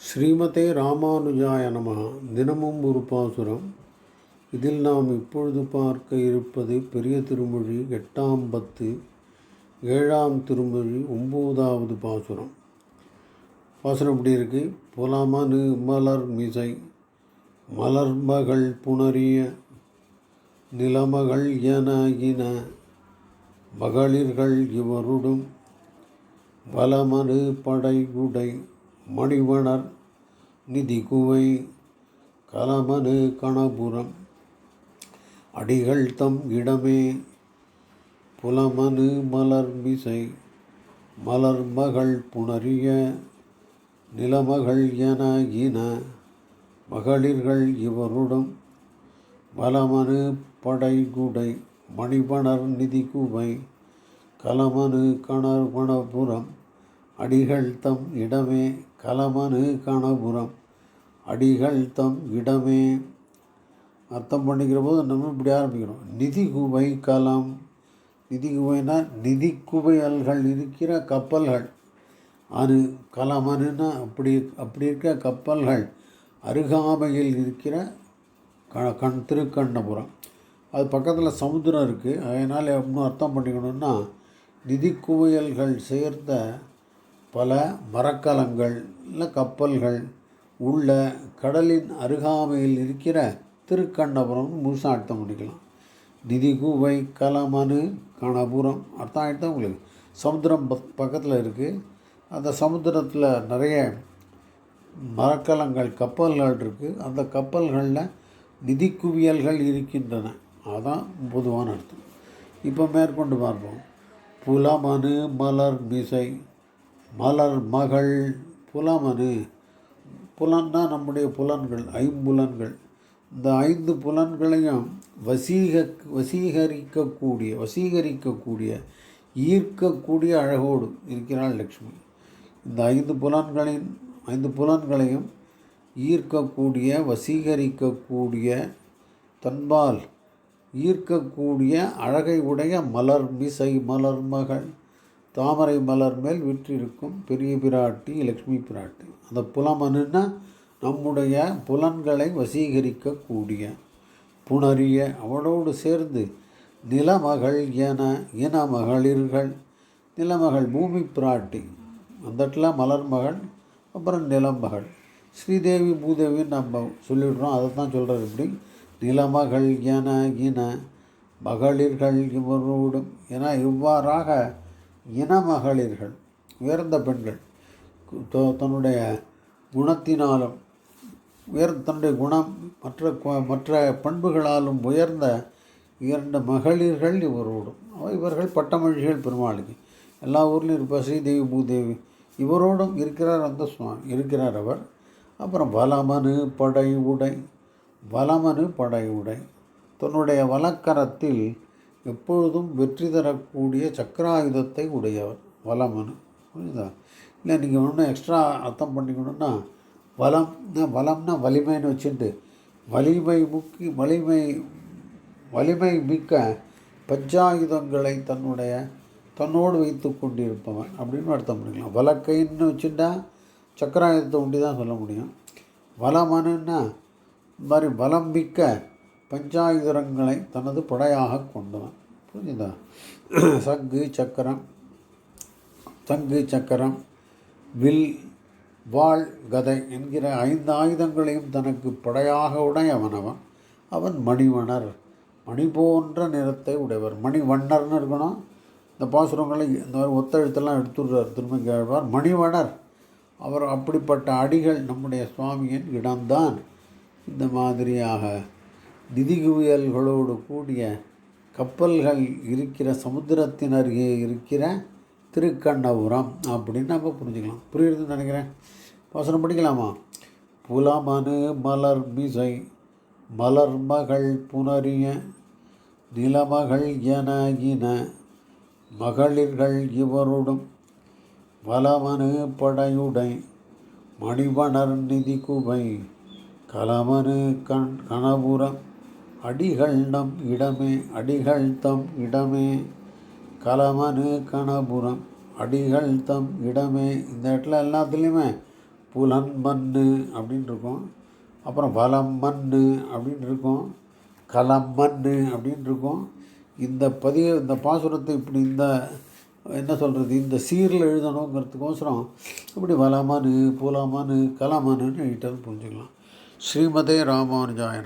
ஸ்ரீமதே ராமானுஜாய நம தினமும் ஒரு பாசுரம். இதில் நாம் இப்பொழுது பார்க்க இருப்பது பெரிய திருமொழி எட்டாம் பத்து ஏழாம் திருமொழி ஒம்போதாவது பாசுரம். பாசுரம் இப்படி இருக்கு? புலமனு மலர் மிசை. மலர்மகள் புணரிய நிலமகள் என இன மகளிர்கள் இவருடும் வலமனு படைகுடை மணிவணர் நிதிகுவை கலமனு கணபுரம் அடிகள் தம் இடமே புலமனு மலர் மிசை மலர்மகள் புணரிய நிலமகள் என இன மகளிர்கள் இவருடன் வலமனு படைகுடை மணிபணர் நிதிகுவை கலமனு கணபுரம் அடிகள் தம் இடமே கலமனு கணபுரம். அடிகள் தம் இடமே. அர்த்தம் பண்ணிக்கிற போது நம்ம இப்படி ஆரம்பிக்கிறோம். நிதி குவை கலம் நிதி குவைனா நிதி குவையல்கள் இருக்கிற கப்பல்கள். அணு கலமனுன்னா அப்படி அப்படி இருக்கிற கப்பல்கள். அருகாமையில் இருக்கிற க கண் திருக்கண்ணபுரம். அது பக்கத்தில் சமுத்திரம் இருக்குது அதனால் இன்னும் அர்த்தம் பண்ணிக்கணும்னா நிதி குவையல்கள் சேர்ந்த பல மரக்கலங்கள் இல்லை கப்பல்கள் உள்ள கடலின் அருகாமையில் இருக்கிற திருக்கண்ணபுரம் முழுசாக அர்த்தம் பண்ணிக்கலாம் நிதி குவை கலமனு கணபுரம் அர்த்தம் ஆகிட்டு உங்களுக்கு. சமுத்திரம் பக் பக்கத்தில் இருக்குது அந்த சமுத்திரத்தில் நிறைய மரக்கலங்கள் கப்பல்கள் இருக்குது அந்த கப்பல்களில் நிதி குவியல்கள் இருக்கின்றன. அதான் பொதுவான அர்த்தம். இப்போ மேற்கொண்டு பார்ப்போம். புலமனு மலர் மிசை மலர் மகள் புலமனு புலன்னா நம்முடைய புலன்கள் ஐம்புலன்கள். இந்த ஐந்து புலன்களையும் வசீக வசீகரிக்கக்கூடிய வசீகரிக்கக்கூடிய ஈர்க்கக்கூடிய அழகோடு இருக்கிறாள் லக்ஷ்மி. இந்த ஐந்து புலன்களின் ஐந்து புலன்களையும் ஈர்க்கக்கூடிய வசீகரிக்கக்கூடிய தன்பால் ஈர்க்கக்கூடிய அழகை உடைய மலர் மிசை மலர் மகள். தாமரை மலர் மேல் விற்றிருக்கும் பெரிய பிராட்டி லக்ஷ்மி பிராட்டி. அந்த புலமனுன்னா நம்முடைய புலன்களை வசீகரிக்கக்கூடிய புணரிய அவளோடு சேர்ந்து நிலமகள் என இன மகளிர்கள் நிலமகள் பூமி பிராட்டி. அந்தட்டில் மலர்மகள் மலர் மகள் அப்புறம் நிலமகள் ஸ்ரீதேவி பூதேவின்னு நம்ம சொல்லிடுறோம் அதை தான் சொல்கிறது இப்படி. நிலமகள் என இன மகளிர்கள் இவரோடும் என இவ்வாறாக இனமகளிர்கள் உயர்ந்த பெண்கள் தன்னுடைய குணத்தினாலும் உயர் தன்னுடைய குணம் மற்ற மற்ற பண்புகளாலும் உயர்ந்த இரண்டு மகளிர்கள் இவரோடும். இவர்கள் பட்டமொழிகள் பெருமாளுக்கு. எல்லா ஊர்லேயும் இருப்பார் ஸ்ரீதேவி பூதேவி. இவரோடும் இருக்கிறார் அந்த சுவாமி இருக்கிறார் அவர். அப்புறம் வலமனு படை உடை வலமனு படை உடை தன்னுடைய வலக்கரத்தில் எப்பொழுதும் வெற்றி தரக்கூடிய சக்கராயுதத்தை உடையவர். வலமனு புரியுதா? இல்லை நீங்கள் ஒன்றும் எக்ஸ்ட்ரா அர்த்தம் பண்ணிக்கணுன்னா வளம்னா வளம்னா வலிமைன்னு வச்சுட்டு வலிமை முக்கி வலிமை வலிமை மிக்க பஞ்சாயுதங்களை தன்னுடைய தன்னோடு வைத்து கொண்டிருப்பவன் அப்படின்னு அர்த்தம் பண்ணிக்கலாம். வலக்கைன்னு வச்சுட்டா சக்கராயுதத்தை உண்டி தான் சொல்ல முடியும். வளமனுன்னா இந்த மாதிரி வலம் மிக்க பஞ்சாயுதங்களை தனது படையாக கொண்டவன். புரியுதா? சங்கு சக்கரம் சங்கு சக்கரம் வில் வாள் கதை என்கிற ஐந்து ஆயுதங்களையும் தனக்கு படையாக உடையவனவன் அவன். அவன் மணிவணர் மணி போன்ற நிறத்தை உடையவர். மணிவண்ணர்னு இருக்கணும். இந்த பாசுரங்களை இந்த மாதிரி ஒத்தெழுத்தெல்லாம் எடுத்துடுறார். திரும்ப கேழ்வார் மணிவணர் அவர் அப்படிப்பட்ட அடிகள் நம்முடைய சுவாமியின் இடம்தான் இந்த மாதிரியாக நிதிகுவியல்களோடு கூடிய கப்பல்கள் இருக்கிற சமுத்திரத்தின் அருகே இருக்கிற திருக்கண்ணபுரம் அப்படின்னு நம்ம புரிஞ்சுக்கலாம். புரியுதுன்னு நினைக்கிறேன். வசனம் படிக்கலாமா? புலமனு மலர் மிசை மலர் மகள் புனரிய நிலமகள் என இன மகளிர்கள் இவருடும் வலமனு படையுடை மணிவணர் நிதி குபை கலமனு கண் கணபுரம் அடிகள் நம் இடமே அடிகள் தம் இடமே. கலமனு கணபுரம் அடிகள் தம் இடமே. இந்த இடத்துல எல்லாத்துலேயுமே புலன் மண்ணு அப்படின்னு இருக்கும் அப்புறம் வளம் மண்ணு அப்படின்னு இருக்கும் களம் மண்ணு அப்படின்னு இருக்கும் இந்த பதிய இந்த பாசுரத்தை இப்படி இந்த என்ன சொல்கிறது இந்த சீரில் எழுதணுங்கிறதுக்கோசரம் இப்படி வளமனு புலமனு கலமனுன்னு எழுதிட்டாலும் புரிஞ்சுக்கலாம். ஸ்ரீமதே ராமானுஜாய